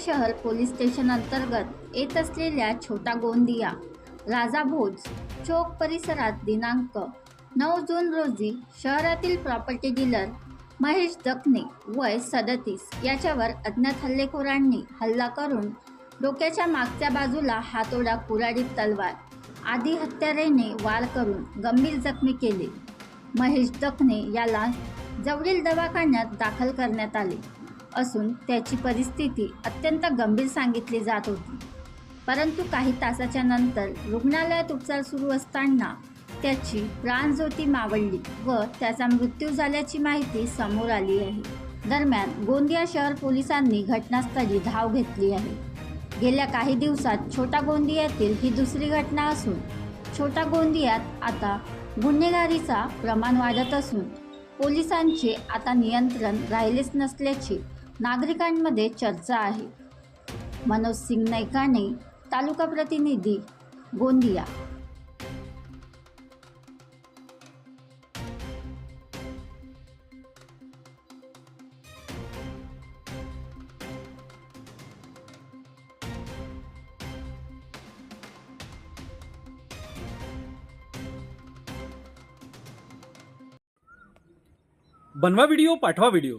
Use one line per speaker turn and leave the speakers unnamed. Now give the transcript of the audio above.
शहर police station अंतर्गत येत असलेल्या छोटा गोंदिया राजा भोज चौक परिसरात दिनांक नऊ जून रोजी शहरातील प्रॉपर्टी डीलर महेश दखने वय सदतीस याच्यावर अज्ञात हल्लेखोरांनी हल्ला करून डोक्याच्या मागच्या बाजूला हातोडा कुराडी तलवार आदी हत्यारेने वार करून गंभीर जखमी केले. महेश दखने याला जवळील दवाखान्यात दाखल करण्यात आले. असून त्याची परिस्थिती अत्यंत गंभीर सांगितली जात होती. परंतु काही तासाच्या नंतर रुग्णालयात उपचार सुरू असताना त्याची प्राणज्योती मावळली व त्याचा मृत्यू झाल्याची माहिती समोर आली आहे. दरम्यान गोंदिया शहर पोलिसांनी घटनास्थळी धाव घेतली आहे. गेल्या काही दिवसात छोटा गोंदियातील ही दुसरी घटना असून छोटा गोंदियात आता गुन्हेगारीचा प्रमाण वाढत असून पोलिसांचे आता नियंत्रण राहिलेच नसल्याचे नागरिकांमध्ये चर्चा आहे. मनोज सिंग नैकाणे तालुका प्रतिनिधी गोंदिया.
बनवा व्हिडिओ पाठवा व्हिडिओ